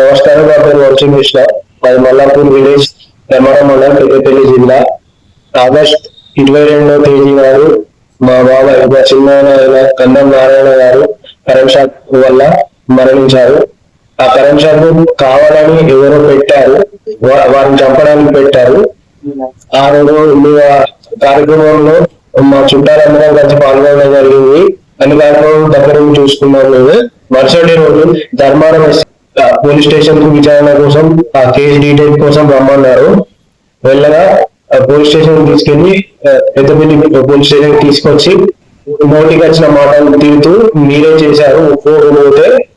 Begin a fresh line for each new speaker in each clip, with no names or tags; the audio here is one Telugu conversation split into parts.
నమస్కారం నా పేరు వంశీ మిశ్రా. అది మల్లాపూర్ విలేజ్ ధర్మవరం మండలం పెద్దపల్లి జిల్లా. ఆగస్ట్ ఇరవై రెండవ తేదీ నాడు మా బాబాయ్ మా చిన్నాయన కందం నారాయణ గారు కరెంట్ షాక్ వల్ల మరణించారు. ఆ కరెంట్ షాక్ కావాలని ఎవరో పెట్టారు. వారిని చంపడానికి పెట్టారు. ఆ రోజు కార్యక్రమంలో మా చుట్టాలందరం కలిసి పాల్గొనడం జరిగింది. అన్ని కార్యక్రమం దగ్గర చూసుకున్నాం మేము. మరుసటి రోజు ధర్మారం పోలీస్ స్టేషన్కు విచారణ కోసం ఆ కేసు డీటెయిల్ కోసం రమ్మన్నారు. వెళ్ళగా పోలీస్ స్టేషన్ తీసుకెళ్ళి పెద్దపల్లి పోలీస్ స్టేషన్ తీసుకొచ్చి నోటికి వచ్చిన మాటలు తిరుగుతూ మీరే చేశారు పోతే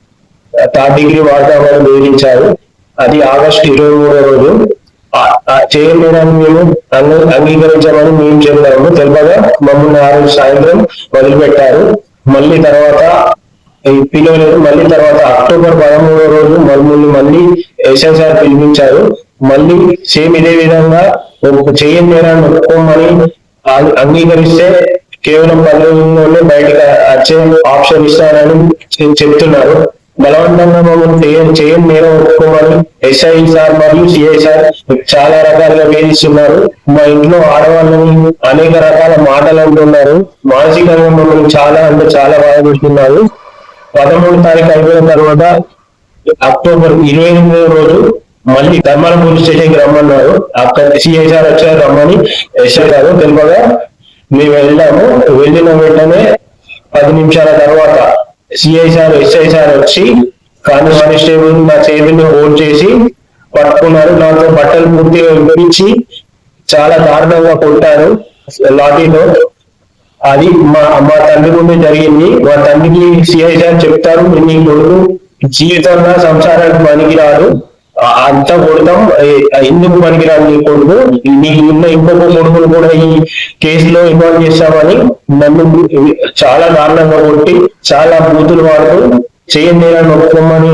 థర్డ్ డిగ్రీ వాడతామని వేధించారు అది ఆగస్ట్ ఇరవై మూడో రోజు. ఆ- చేయలేదని మేము అంగీకరించామని మేము చెప్పాము. తెలుపగా మమ్మల్ని ఆ రోజు సాయంత్రం వదిలిపెట్టారు. మళ్ళీ తర్వాత పిలవలేదు మళ్ళీ తర్వాత అక్టోబర్ పదమూడో రోజు మమ్మల్ని మళ్ళీ ఎస్ఐ సార్ పిలిపించారు. మళ్ళీ సేమ్ ఇదే విధంగా ఒక చేయని నేరాన్ని ఒప్పుకోమని అంగీకరిస్తే కేవలం పది బయటకు వచ్చే ఆప్షన్ ఇస్తారని చెప్తున్నారు. బలవంతంగా మమ్మల్ని చేయ- చేయని నేరం ఒప్పుకోమని ఎస్ఐ సార్ మరియు సిఐ సార్ చాలా రకాలుగా వేధిస్తున్నారు. మా ఇంట్లో ఆడవాళ్ళని అనేక రకాల మాటలు అంటున్నారు. మానసికంగా మమ్మల్ని చాలా అంటే చాలా బాధ పెడుతున్నారు. పదమూడు తారీఖు అయిపోయిన తర్వాత అక్టోబర్ ఇరవై ఎనిమిదో రోజు మళ్ళీ ధర్మాల పోలీస్ స్టేషన్కి రమ్మన్నారు. అక్కడ సిఐ వచ్చారు రమ్మని ఎస్ఐ గారు తెలుపగా మేము వెళ్ళాము. వెళ్ళిన వెంటనే పది నిమిషాల తర్వాత సిఐ సార్ ఎస్ఐ సార్ వచ్చి కానిస్టేబుల్ నా చేతిని హోల్డ్ చేసి పట్టుకున్నారు. నాతో బట్టలు పూర్తిగా విప్పించి చాలా దారుణంగా కొట్టారు. లాఠీతో అది మా మా తండ్రి నుండి జరిగింది. మా తండ్రికి సిఐ సార్ చెప్తారు. నీ కొడుకు జీవితంలో సంసారానికి పనికిరాడు ఆ- అంతా కొడతాం. ఎందుకు పనికిరాదు నీ కొడుకు? నీకు ఉన్న ఇంకొక కొడుకును కూడా ఈ కేసులో ఇన్వాల్వ్ చేస్తామని నన్ను చాలా దారుణంగా కొట్టి చాలా బూతులు వాడుతూ చేయండి నేరాన్ని ఒప్పుకోమని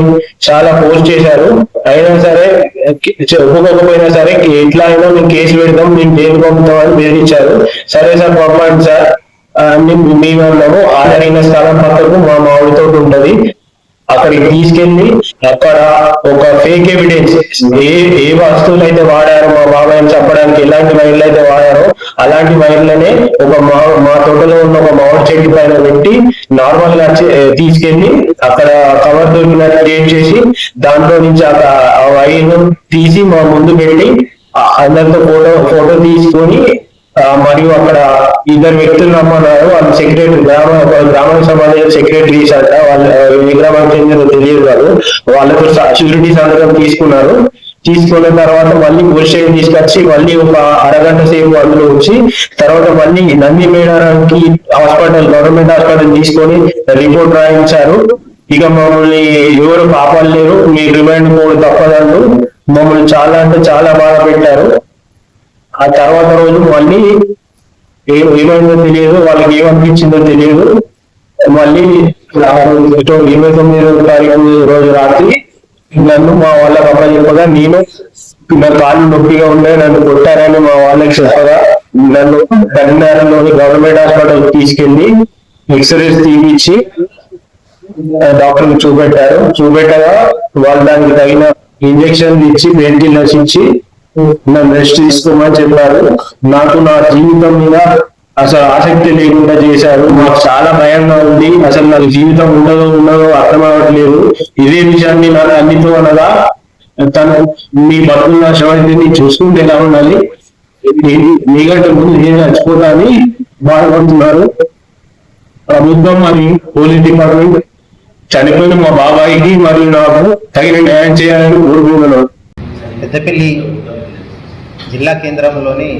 చాలా పోస్ట్ చేశారు. అయినా సరే ఒప్పుకోకపోయినా సరే ఎట్లా అయినా మేము కేసు పెడతాం మేము జైలు పంపుతామని బెదిరించారు. సరే సార్ పంపండి సార్. మేము ఉన్నాము. ఆడైన స్థలం పక్కకు మా మామిడి తోట ఉంటది. అక్కడికి తీసుకెళ్ళి అక్కడ ఒక ఫేక్ ఎవిడెన్స్ ఏ ఏ వస్తువులు అయితే వాడారో మా బాబాయ్ చెప్పడానికి ఎలాంటి వైర్లు అయితే వాడారో అలాంటి వైర్లనే ఒక మా మా తోటలో ఉన్న ఒక మామిడి చెట్టు పైన పెట్టి నార్మల్గా తీసుకెళ్ళి అక్కడ కవర్ దొరికినట్టు క్రియేట్ చేసి దాంట్లో నుంచి ఆ వైర్ తీసి మా ముందు పెట్టి అందరితో ఫోటో ఫోటో తీసుకొని మరియు అక్కడ ఇద్దరు వ్యక్తులు రమ్మన్నారు. వాళ్ళు సెక్రటరీ గ్రామ గ్రామానికి సంబంధించిన సెక్రటరీస్ అంట వాళ్ళ ఏ గ్రామానికి చెందిన తెలియదు కాదు. వాళ్ళకు సెక్యూరిటీ సంతకం తీసుకున్నారు. తీసుకున్న తర్వాత మళ్ళీ పోలీస్ తీసుకొచ్చి మళ్ళీ ఒక అరగంట సేపు అందులో వచ్చి తర్వాత మళ్ళీ నంది మేడానికి హాస్పిటల్ గవర్నమెంట్ హాస్పిటల్ తీసుకొని రిపోర్ట్ రాయించారు. ఇక మమ్మల్ని ఎవరు కాపాడలేరు. మీ రిమైండ్ కోడ్ తప్పదంటూ మమ్మల్ని చాలా అంటే చాలా బాధ పెట్టారు. ఆ తర్వాత రోజు మళ్ళీ ఏమైందో తెలియదు వాళ్ళకి ఏమనిపించిందో తెలియదు. మళ్ళీ ఆ రోజు ఇరవై తొమ్మిదో తారీఖు రోజు రాత్రి నన్ను మా వాళ్ళకి అమ్మ చెప్పగా నేను నా కాళ్ళు నొప్పిగా ఉండే నన్ను కొట్టారని మా వాళ్ళకి చెప్పగా నన్ను కరీంనగర్లోని గవర్నమెంట్ హాస్పిటల్ తీసుకెళ్ళి ఎక్స్రేస్ తీపిచ్చి డాక్టర్ చూపెట్టారు. చూపెట్టగా వాళ్ళు దానికి తగిన ఇంజక్షన్ ఇచ్చి పెయిన్ కిల్లర్స్ ఇచ్చి నన్ను రెస్ట్ తీసుకోమని చెప్పారు. నాకు నా జీవితం మీద అసలు ఆసక్తి లేకుండా చేశారు. నాకు చాలా భయంగా ఉంది. అసలు నాకు జీవితం ఉండదో ఉండదో అర్థం అవ్వట్లేదు ఇదే విషయాన్ని నాకు అన్నితో అనగా తను మీ బతుకున్న శవాన్ని చూసుకుంటే ఎలా ఉండాలి? నీ- ముందు నేను చచ్చిపోతానని బాధపడుతున్నారు ప్రభుత్వం మరియు పోలీస్ డిపార్ట్మెంట్ చనిపోయిన మా బాబాయికి మరియు నాకు తగిన న్యాయం చేయాలని కోరుకుంటున్నాను.
పెద్దపల్లి జిల్లా కేంద్రంలోని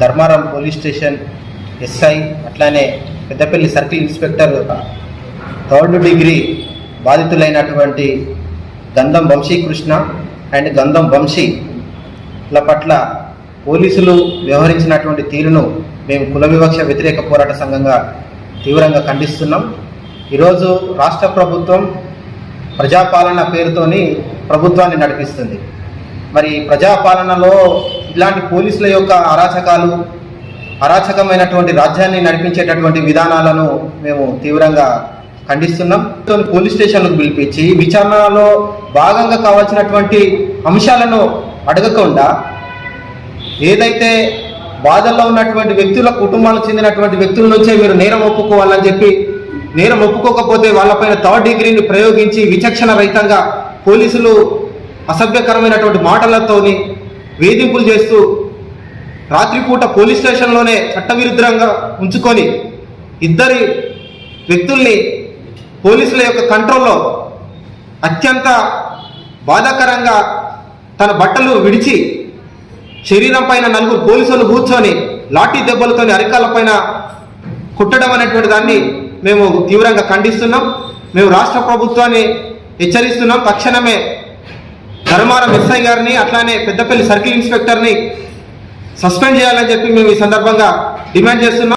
ధర్మారం పోలీస్ స్టేషన్ ఎస్ఐ అట్లానే Peddapalli circle inspector third degree బాధితులైనటువంటి Gandham Vamshikrishna and గంధం వంశీల పట్ల పోలీసులు వ్యవహరించినటువంటి తీరును మేము కుల వివక్ష వ్యతిరేక పోరాట సంఘంగా తీవ్రంగా ఖండిస్తున్నాం. ఈరోజు రాష్ట్ర ప్రభుత్వం ప్రజాపాలన పేరుతోని ప్రభుత్వాన్ని నడిపిస్తుంది. మరి ప్రజాపాలనలో ఇలాంటి పోలీసుల యొక్క అరాచకాలు అరాచకమైనటువంటి రాజ్యాన్ని నడిపించేటటువంటి విధానాలను మేము తీవ్రంగా ఖండిస్తున్నాం. పోలీస్ స్టేషన్లకు పిలిపించి విచారణలో భాగంగా కావాల్సినటువంటి అంశాలను అడగకుండా ఏదైతే బాధల్లో ఉన్నటువంటి వ్యక్తుల కుటుంబాలకు చెందినటువంటి వ్యక్తుల నుంచే మీరు నేరం ఒప్పుకోవాలని చెప్పి నేరం ఒప్పుకోకపోతే వాళ్ళపైన థర్డ్ డిగ్రీని ప్రయోగించి విచక్షణ రహితంగా పోలీసులు అసభ్యకరమైనటువంటి మాటలతోని వేధింపులు చేస్తూ రాత్రిపూట పోలీస్ స్టేషన్లోనే చట్టవిరుద్ధంగా ఉంచుకొని ఇద్దరి వ్యక్తుల్ని పోలీసుల యొక్క కంట్రోల్లో అత్యంత బాధాకరంగా తన బట్టలు విడిచి శరీరం పైన నలుగురు పోలీసులు కూర్చొని లాఠీ దెబ్బలతోని అరికాల పైన కుట్టడం అనేటువంటి దాన్ని మేము తీవ్రంగా ఖండిస్తున్నాం. మేము రాష్ట్ర ప్రభుత్వాన్ని హెచ్చరిస్తున్నాం. తక్షణమే ధర్మారం ఎస్ఐ గారిని అట్లానే పెద్దపల్లి సర్కిల్ ఇన్స్పెక్టర్ని సస్పెండ్ చేయాలని చెప్పి మేము ఈ సందర్భంగా డిమాండ్ చేస్తున్నాం.